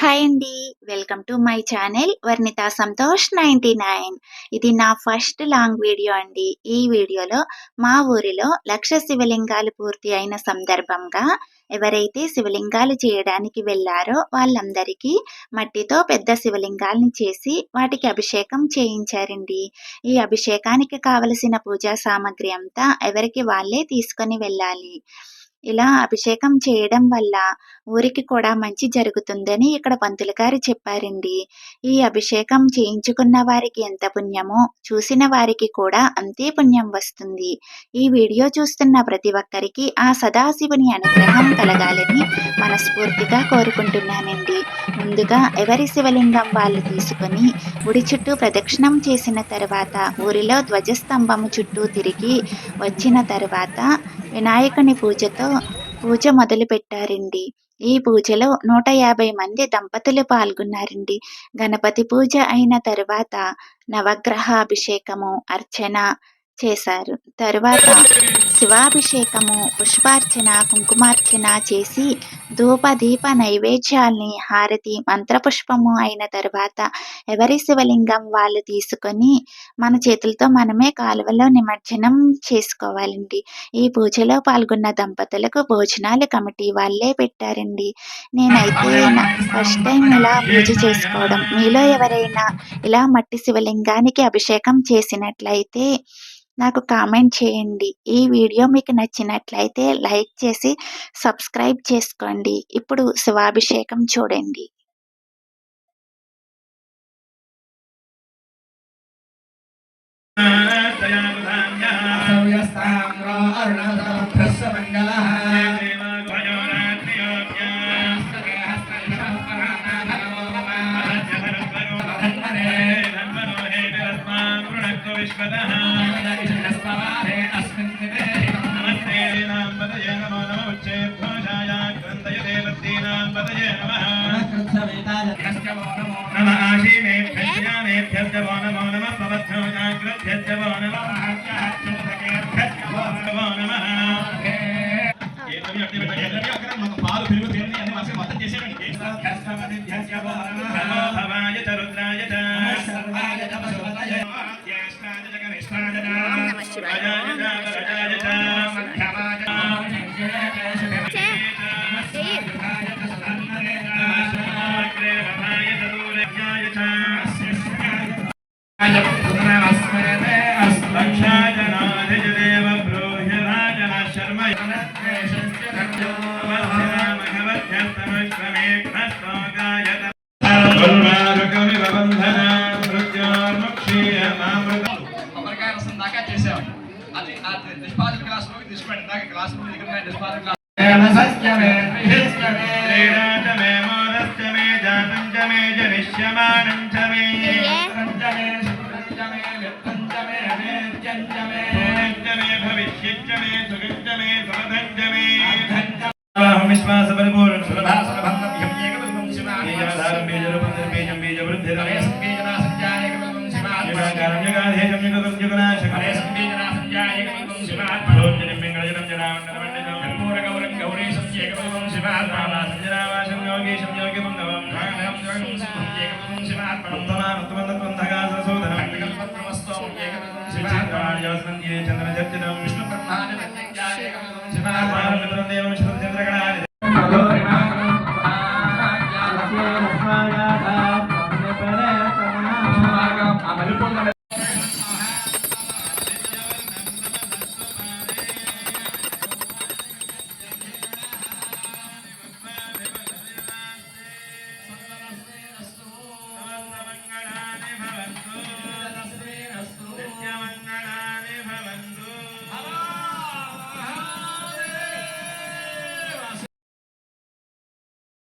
Hi అండి. Welcome to my channel Varnitha Santosh ninety nine. ఇది నా ఫస్ట్ లాంగ్ వీడియో అండి. ఈ వీడియోలో మా ఊరిలో లక్ష శివలింగాలు పూర్తి అయిన సందర్భంగా ఎవరైతే శివలింగాలు చేయడానికి వెళ్ళారో వాళ్ళందరికీ మట్టితో పెద్ద శివలింగాల్ని చేసి వాటికి అభిషేకం చేయించారండి. ఈ అభిషేకానికి కావలసిన పూజా సామాగ్రి అంతా ఎవరికి వాళ్ళే తీసుకొని వెళ్ళాలి. ఇలా అభిషేకం చేయడం వల్ల ఊరికి కూడా మంచి జరుగుతుందని ఇక్కడ పంతులు గారు చెప్పారండి. ఈ అభిషేకం చేయించుకున్న వారికి ఎంత పుణ్యమో చూసిన వారికి కూడా అంతే పుణ్యం వస్తుంది. ఈ వీడియో చూస్తున్న ప్రతి ఒక్కరికి ఆ సదాశివుని అనుగ్రహం కలగాలని మనస్ఫూర్తిగా కోరుకుంటున్నానండి. ముందుగా ఎవరి శివలింగం వాళ్ళు తీసుకొని గుడి చుట్టూ ప్రదక్షిణం చేసిన తర్వాత ఊరిలో ధ్వజస్తంభము చుట్టూ తిరిగి వచ్చిన తర్వాత వినాయకుని పూజతో పూజ మొదలు పెట్టారండి ఈ పూజలో నూట యాభై మంది దంపతులు పాల్గొన్నారండి. గణపతి పూజ అయిన తరువాత నవగ్రహాభిషేకము అర్చన చేశారు. తరువాత శివాభిషేకము పుష్పార్చన కుంకుమార్చన చేసి ధూప దీప నైవేద్యాల్ని హారతి మంత్రపుష్పము అయిన తర్వాత ఎవరి శివలింగం వాళ్ళు తీసుకొని మన చేతులతో మనమే కాలువలో నిమజ్జనం చేసుకోవాలండి. ఈ పూజలో పాల్గొన్న దంపతులకు భోజనాలు కమిటీ వాళ్ళే పెట్టారండి. నేనైతే ఫస్ట్ టైం ఇలా పూజ చేసుకోవడం. మీలో ఎవరైనా ఇలా మట్టి శివలింగానికి అభిషేకం చేసినట్లయితే నాకు కామెంట్ చేయండి ఈ వీడియో మీకు నచ్చినట్లయితే లైక్ చేసి సబ్స్క్రైబ్ చేసుకోండి ఇప్పుడు శివాభిషేకం చూడండి విశ్వదః నమస్తే నాం పదయే నమో నమ ఉచ్చేద్ఘోషాయ లక్షాయ నాధిజ దేవ బ్రూహ్య రాజన శర్మ కొబ్బరికాయ రసం దాకా చేసాం అది विश्वास परिपूर्ण सुलभा सुलभं यज्ञेकदं शिवाय यजधारं बीजरूपं निर्बीजं बीजवृद्धिरमे संबीजना संज्ञायकदं शिवाय यजगारं यगाधेयं यगदं जगनाशकरे संबीजना संज्ञायकदं शिवाय भरोजनं मङ्गलजनं जनावन्दनमण्डलं कर्पूरगौरं गौरेशं एकदं शिवाय रामा संजनावाशं योगेशं योगिमं नवं भागनं जगदं शिवाय परन्तमा उत्तम శివాత్మార్యవసంధ్యే చంద్రచర్చితం విష్ణు శివాత్మానమిత్రం దేవం శతం చంద్రగణాని